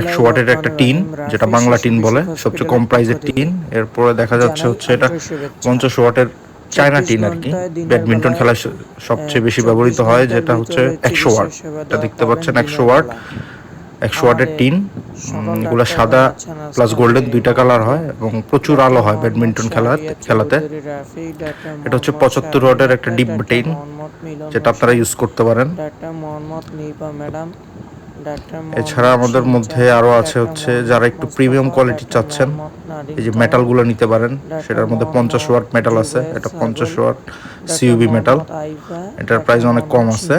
একশো ওয়াটের একটা টিন যেটা বাংলা টিন বলে সবচেয়ে কম প্রাইজের টিন। এরপরে দেখা যাচ্ছে হচ্ছে এটা পঞ্চাশ ওয়াটের চায়না টিন আর কি। ব্যাডমিন্টন খেলায় সবচেয়ে বেশি ব্যবহৃত হয় যেটা হচ্ছে একশো ওয়াট। এটা দেখতে পাচ্ছেন একশো ওয়াট। একশো ওয়াটের টিন এগুলো সাদা প্লাস গোল্ডেন দুইটা কালার হয় এবং প্রচুর আলো হয় ব্যাডমিন্টন খেলা খেলাতে। এটা হচ্ছে পঁচাত্তর ওয়াটের একটা ডিপ টিন যেটা আপনারা ইউজ করতে পারেন। এছাড়া আমাদের মধ্যে আরও আছে হচ্ছে যারা একটু প্রিমিয়াম কোয়ালিটি চাচ্ছেন। এই যে মেটালগুলো নিতে পারেন সেটার মধ্যে পঞ্চাশ ওয়াট মেটাল আছে এটা পঞ্চাশ watt C U B metal এটার প্রাইস অনেক কম আছে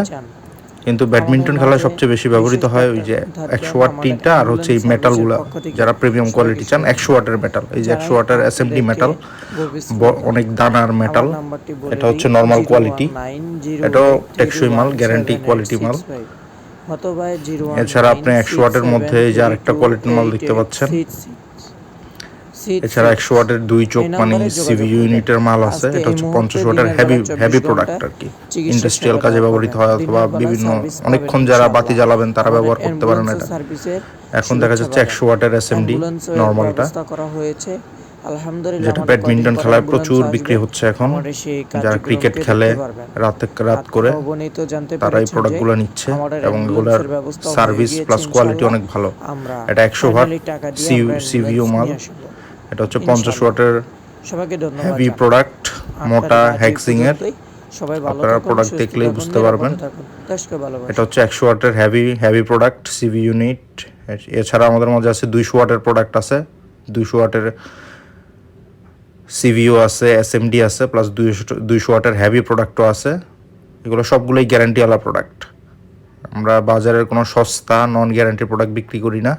কিন্তু ব্যাডমিন্টন খেলায় সবচেয়ে বেশি ব্যবহৃত হয় ওই যে একশো ওয়াট টিনটা আর হচ্ছে এই মেটালগুলো যারা প্রিমিয়াম কোয়ালিটি চান একশো ওয়াটের মেটাল এই যে একশো ওয়াটের এসএমডি মেটাল অনেক দানার মেটাল এটা হচ্ছে নর্মাল কোয়ালিটি এটাও টেকসই মাল গ্যারান্টি কোয়ালিটি মাল। এছাড়া আপনি একশো ওয়াটের মধ্যে এই যে আরেকটা কোয়ালিটির মাল দেখতে পাচ্ছেন এছাড়া একশো ওয়াটের দুই চোখ মানে সিভি ইউনিটের মাল আছে এটা হচ্ছে পঞ্চাশ ওয়াটের হেভি হেভি প্রোডাক্ট আর কি। ইন্ডাস্ট্রিয়াল কাজে ব্যবহৃত হয় অথবা বিভিন্ন অনেকক্ষণ যারা বাতি জ্বালাবেন তারা ব্যবহার করতে পারেন এটা। এখন দেখা যাচ্ছে একশো ওয়াটের এসএমডি নর্মালটা করা হয়েছে। আলহামদুলিল্লাহ যেটা ব্যাডমিন্টন খেলায় প্রচুর বিক্রি হচ্ছে এখন। যারা ক্রিকেট খেলে। রাতে রাত করে তারা এই প্রোডাক্টগুলো নিচ্ছে এবং এগুলোর সার্ভিস প্লাস কোয়ালিটি অনেক ভালো। এটা একশো আমরা সিভিও মাল। এটা হচ্ছে পঞ্চাশ ওয়াটের হেভি প্রোডাক্ট মোটা হ্যাক্সিং এর আপনারা সুস্থ দেখলেই বুঝতে পারবেন। এটা হচ্ছে একশো ওয়াটের heavy heavy product CV unit এছাড়া আমাদের মধ্যে আছে দুইশো ওয়াটের প্রোডাক্ট আছে। দুইশো ওয়াটের সিভিও আছে এসএমডি আছে প্লাস দুইশো দুইশো ওয়াটের হেভি প্রোডাক্টও আছে। এগুলো সবগুলোই গ্যারান্টিওয়ালা প্রোডাক্ট আমরা বাজারের কোনো সস্তা নন গ্যারান্টি প্রোডাক্ট বিক্রি করি না।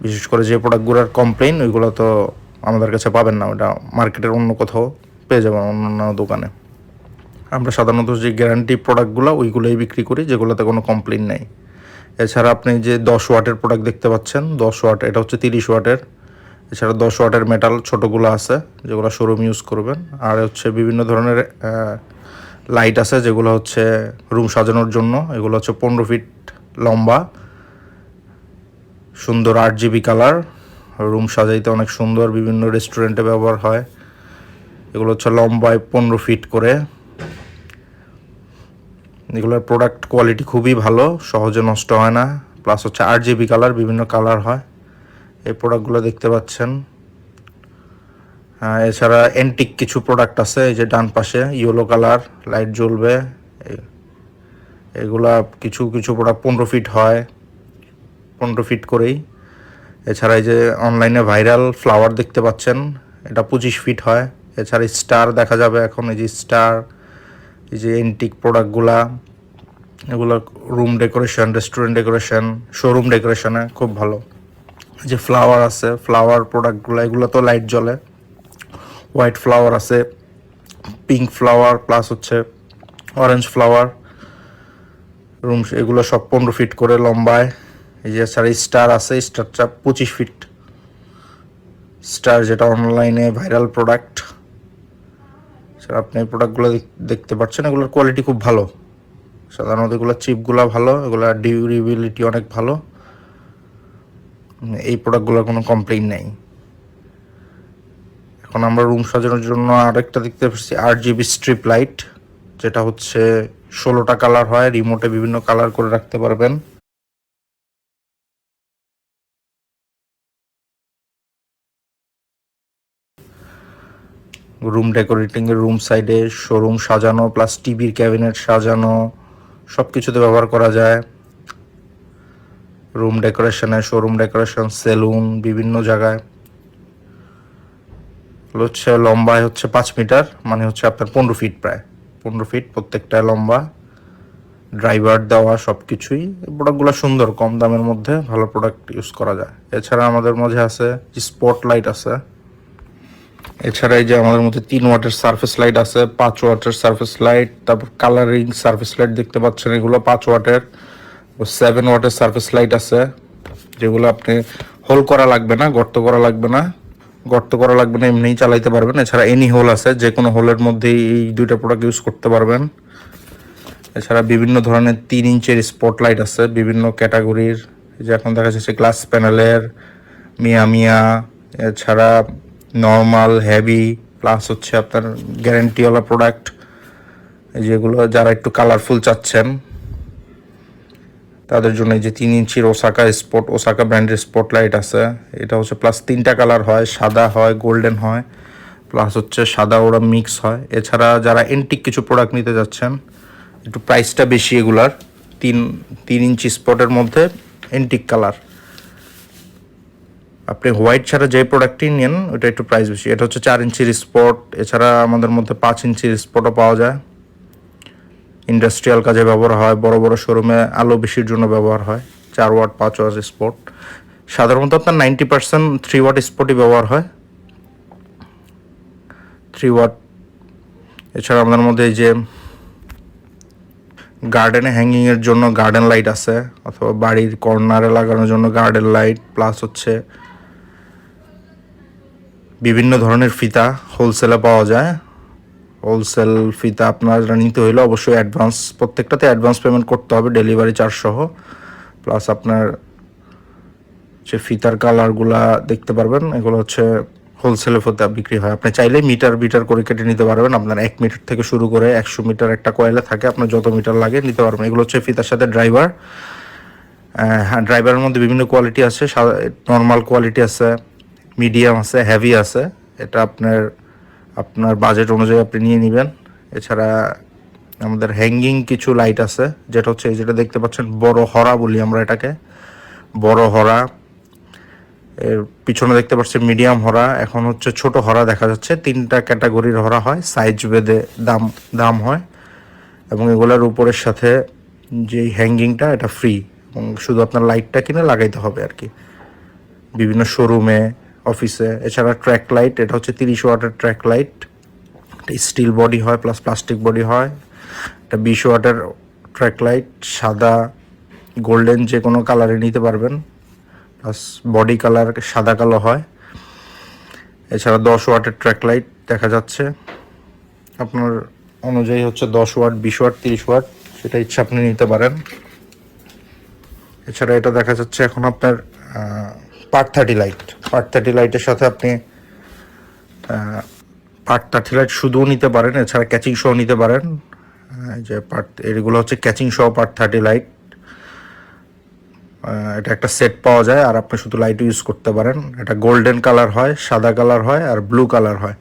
বিশেষ করে যে প্রোডাক্টগুলোর কমপ্লেন ওইগুলো তো আমাদের কাছে পাবেন না। ওটা মার্কেটের অন্য কোথাও পেয়ে যাবেন অন্য দোকানে। আমরা সাধারণত যে গ্যারান্টি প্রোডাক্টগুলো ওইগুলোই বিক্রি করি, যেগুলোতে কোনো কমপ্লেন নেই। এছাড়া আপনি যে দশ ওয়াটের প্রোডাক্ট দেখতে পাচ্ছেন, দশ ওয়াট, এটা হচ্ছে তিরিশ ওয়াটের। এছাড়া দশ ওয়াটের মেটাল ছোটোগুলো আছে, যেগুলো শোরুম ইউজ করবেন। আর হচ্ছে বিভিন্ন ধরনের লাইট আছে যেগুলো হচ্ছে রুম সাজানোর জন্য। এগুলো হচ্ছে পনেরো ফিট লম্বা, সুন্দর আট জিবি কালার রুম সাজাইতে অনেক সুন্দর, বিভিন্ন রেস্টুরেন্টে ব্যবহার হয়। এগুলো হচ্ছে লম্বায় পনেরো ফিট করে। এগুলোর প্রোডাক্ট কোয়ালিটি খুবই ভালো, সহজে নষ্ট হয় না। প্লাস হচ্ছে আট জিবি কালার বিভিন্ন কালার হয়। এই প্রোডাক্টগুলো দেখতে পাচ্ছেন। এছাড়া এন্টিক কিছু প্রোডাক্ট আছে, এই যে ডান পাশে ইয়েলো কালার লাইট জ্বলবে। এগুলা কিছু কিছু প্রোডাক্ট পনেরো ফিট হয়, পনেরো ফিট করেই। এছাড়া এই যে অনলাইনে ভাইরাল ফ্লাওয়ার দেখতে পাচ্ছেন, এটা পঁচিশ ফিট হয়। এছাড়া স্টার দেখা যাবে এখন, এই যে স্টার এই যে এন্টিক প্রোডাক্টগুলা এগুলো room decoration restaurant decoration showroom ডেকোরেশনে খুব ভালো। যে ফ্লাওয়ার আছে ফ্লাওয়ার প্রোডাক্টগুলো এগুলো তো লাইট জ্বলে। হোয়াইট ফ্লাওয়ার আছে পিঙ্ক ফ্লাওয়ার প্লাস হচ্ছে অরেঞ্জ ফ্লাওয়ার রুম এগুলো সব পনেরো ফিট করে লম্বায়। এই যে স্যার স্টার আছে স্টারটা পঁচিশ ফিট স্টার যেটা অনলাইনে ভাইরাল প্রোডাক্ট স্যার আপনি এই প্রোডাক্টগুলো দেখতে পাচ্ছেন, এগুলোর কোয়ালিটি খুব ভালো। সাধারণত এগুলো চিপগুলো ভালো এগুলো ডিউরেবিলিটি অনেক ভালো। এই প্রোডাক্টগুলোর কোনো কমপ্লেন নেই। এখন আমরা রুম সাজানোর জন্য আরেকটা দেখতে পাচ্ছি আট জিবি স্ট্রিপ লাইট যেটা হচ্ছে ষোলোটা কালার হয় রিমোটে বিভিন্ন কালার করে রাখতে পারবেন। রুম ডেকোরেটিং এর রুম সাইডে শোরুম সাজানো প্লাস টিভির ক্যাবিনেট সাজানো সব কিছুতে ব্যবহার করা যায়। রুম ডেকোরেশনে শোরুম ডেকোরেশন সেলুন বিভিন্ন জায়গায়। হচ্ছে লম্বায় হচ্ছে পাঁচ মিটার মানে হচ্ছে আপনার পনেরো ফিট প্রায়। পনেরো ফিট প্রত্যেকটা লম্বা। ড্রাইভার দেওয়া সব কিছুই প্রোডাক্টগুলো সুন্দর, কম দামের মধ্যে ভালো প্রোডাক্ট ইউজ করা যায়। এছাড়া আমাদের মাঝে আছে স্পট লাইট আছে। এছাড়া এই যে আমাদের মধ্যে তিন ওয়াটের সার্ফেস লাইট আছে, পাঁচ ওয়াটের সার্ফেস লাইট তারপর কালারিং সার্ফেস লাইট দেখতে পাচ্ছেন এগুলো পাঁচ ওয়াটের সেভেন ওয়াটের সার্ফেস লাইট আছে, যেগুলো আপনি হোল করা লাগবে না, গর্ত করা লাগবে না। গর্ত করা লাগবে না, এমনিই চালাইতে পারবেন। এছাড়া এনি হোল আছে যে কোনো হোলের মধ্যেই এই দুইটা প্রোডাক্ট ইউজ করতে পারবেন। এছাড়া বিভিন্ন ধরনের তিন ইঞ্চের স্পটলাইট আছে, বিভিন্ন ক্যাটাগরির যে এখন দেখা যাচ্ছে গ্লাস প্যানেলের মিয়া মিয়া, এছাড়া নর্মাল হেভি প্লাস হচ্ছে আপনার গ্যারেন্টিওয়ালা প্রোডাক্ট যেগুলো যারা একটু কালারফুল চাচ্ছেন তাদের জন্য এই যে তিন ইঞ্চির ওসাকা স্পট ওসাকা ব্র্যান্ডের স্পটলাইট আছে। এটা হচ্ছে প্লাস তিনটা কালার হয়, সাদা হয় গোল্ডেন হয় প্লাস হচ্ছে সাদা ওরা মিক্স হয়। এছাড়া যারা এন্টিক কিছু প্রোডাক্ট নিতে যাচ্ছেন, একটু প্রাইসটা বেশি এগুলার, তিন তিন ইঞ্চি স্পটের মধ্যে এন্টিক কালার আপনি হোয়াইট ছাড়া যে প্রোডাক্টই নেন, ওটা একটু প্রাইস বেশি। এটা হচ্ছে চার ইঞ্চির স্পট এছাড়া আমাদের মধ্যে পাঁচ ইঞ্চির স্পটও পাওয়া যায়। ইন্ডাস্ট্রিয়াল কাজে ব্যবহার হয়, বড় বড় শোরুমে আলো বেশির জন্য ব্যবহার হয়, চার ওয়াট, পাঁচ ওয়াট স্পট। সাধারণত আপনার নাইনটি পার্সেন্ট থ্রি ওয়াট স্পটই ব্যবহার হয়। থ্রি ওয়াট এছাড়া আমাদের মধ্যে এই যে গার্ডেনে হ্যাঙ্গিংয়ের জন্য গার্ডেন লাইট আছে, অথবা বাড়ির কর্নারে লাগানোর জন্য গার্ডেন লাইট প্লাস হচ্ছে বিভিন্ন ধরনের ফিতা হোলসেলে পাওয়া যায়। হোলসেল ফিতা আপনারা নিতে হইলে অবশ্যই অ্যাডভান্স প্রত্যেকটাতে অ্যাডভান্স পেমেন্ট করতে হবে ডেলিভারি চার্জ সহ। প্লাস আপনার যে ফিতার কালারগুলা দেখতে পারবেন, এগুলো হচ্ছে হোলসেলে ফিতা বিক্রি হয়। আপনি চাইলে মিটার মিটার করে কেটে নিতে পারবেন। আপনার এক মিটার থেকে শুরু করে একশো মিটার একটা কয়লা থাকে, আপনার যত মিটার লাগে নিতে পারবেন। এগুলো হচ্ছে ফিতার সাথে ড্রাইভার হ্যাঁ ড্রাইভারের মধ্যে বিভিন্ন কোয়ালিটি আছে। নর্মাল কোয়ালিটি আছে মিডিয়াম আছে হেভি আছে। এটা আপনার আপনার বাজেট অনুযায়ী আপনি নিয়ে নেবেন। এছাড়া আমাদের হ্যাঙ্গিং কিছু লাইট আছে, যেটা হচ্ছে এই যেটা দেখতে পাচ্ছেন, বড় হরা বলি আমরা এটাকে। বড় হরা, এর পিছনে দেখতে পাচ্ছেন মিডিয়াম হরা, এখন হচ্ছে ছোট হরা দেখা যাচ্ছে। তিনটা ক্যাটাগরির হরা হয় সাইজ বেদে দাম দাম হয়। এবং এগুলোর উপরের সাথে যে হ্যাঙ্গিংটা এটা ফ্রি এবং শুধু আপনার লাইটটা কিনে লাগাইতে হবে আর কি। বিভিন্ন শোরুমে অফিসে। এছাড়া ট্র্যাক লাইট এটা হচ্ছে তিরিশ ওয়াটের ট্র্যাক লাইট স্টিল বডি হয় প্লাস প্লাস্টিক বডি হয়। এটা বিশ ওয়াটের ট্র্যাক লাইট সাদা গোল্ডেন যে কোনো কালারে নিতে পারবেন। প্লাস বডি কালার সাদা কালো হয়। এছাড়া দশ ওয়াটের ট্র্যাক লাইট দেখা যাচ্ছে। আপনার অনুযায়ী হচ্ছে দশ ওয়াট, বিশ ওয়াট, তিরিশ ওয়াট, সেটা ইচ্ছা আপনি নিতে পারেন। এছাড়া এটা দেখা যাচ্ছে এখন আপনার part thirty light part thirty লাইটের সাথে আপনি পার্ট থার্টি লাইট শুধুও নিতে পারেন, এছাড়া ক্যাচিং সহ নিতে পারেন। যে পার্ট এগুলো হচ্ছে ক্যাচিং সহ পার্ট থার্টি লাইট এটা একটা সেট পাওয়া যায়, আর আপনি শুধু লাইট ইউজ করতে পারেন। এটা গোল্ডেন কালার হয়, সাদা কালার হয়, আর ব্লু কালার হয়।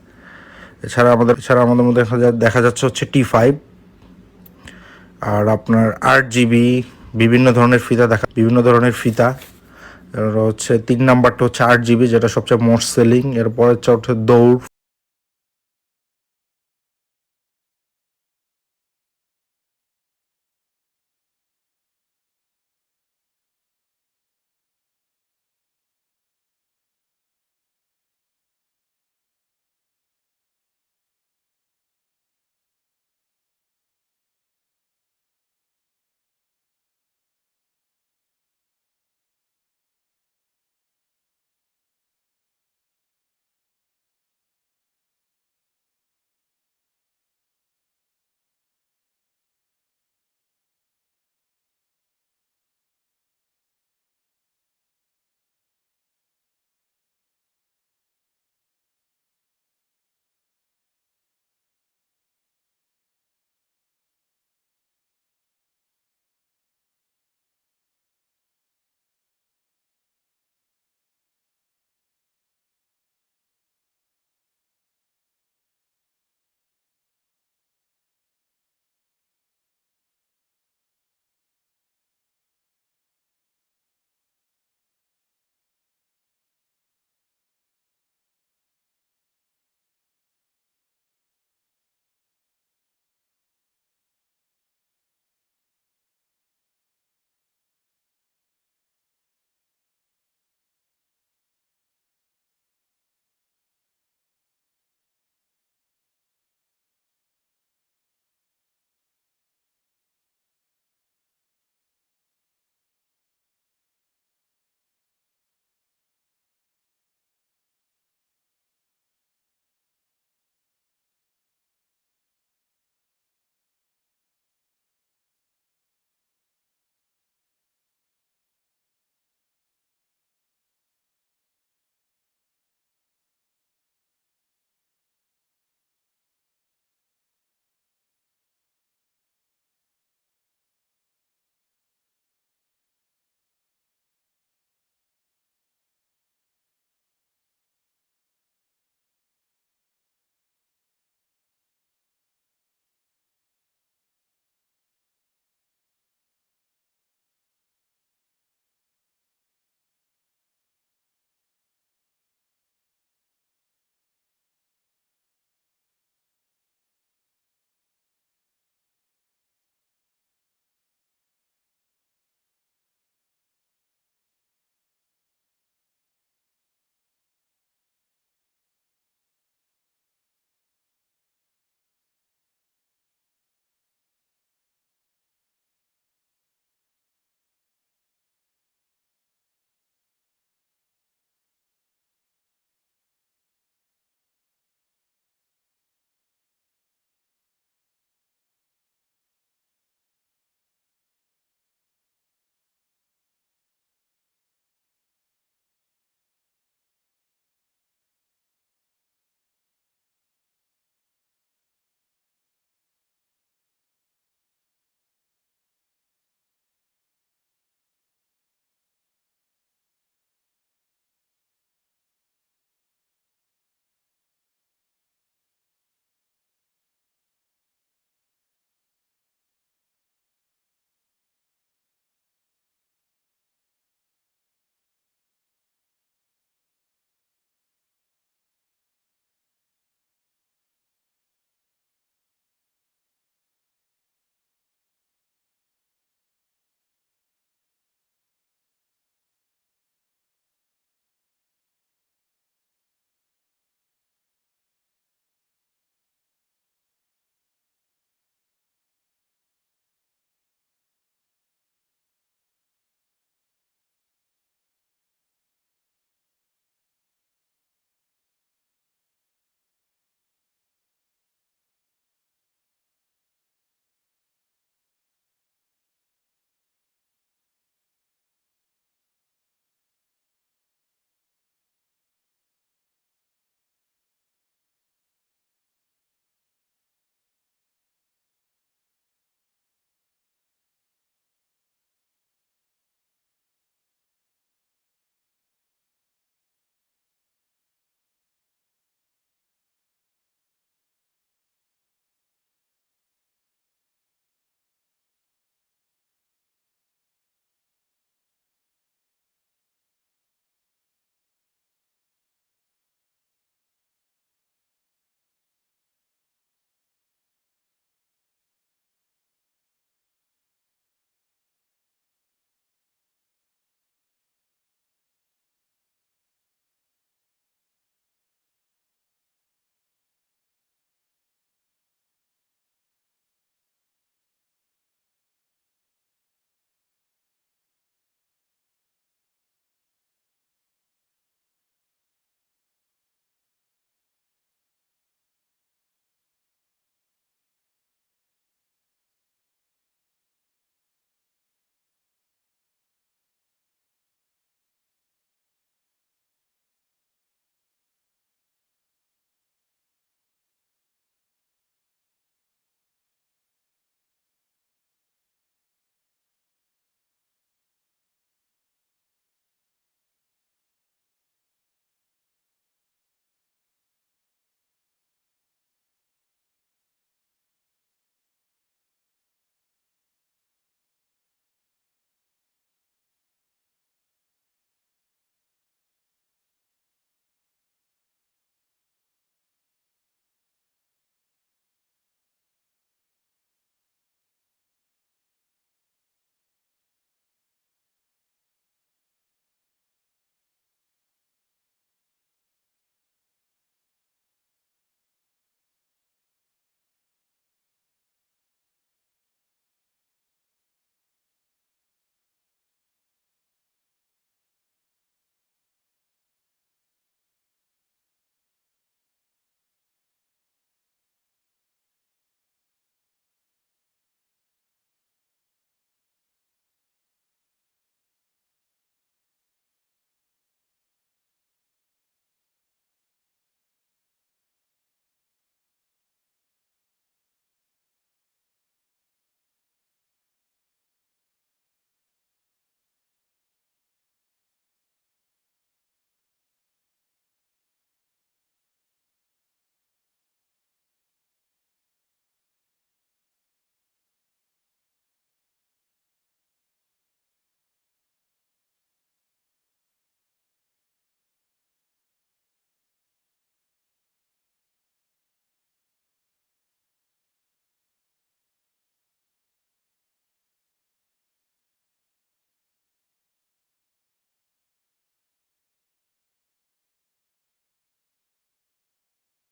এছাড়া আমাদের এছাড়া আমাদের মধ্যে দেখা যাচ্ছে হচ্ছে টি ফাইভ আর আপনার আট জিবি বিভিন্ন ধরনের ফিতা দেখা, বিভিন্ন ধরনের ফিতা। হচ্ছে তিন নাম্বারটা হচ্ছে আট জিবি যেটা সবচেয়ে মোস্ট সেলিং এরপর হচ্ছে দৌড়।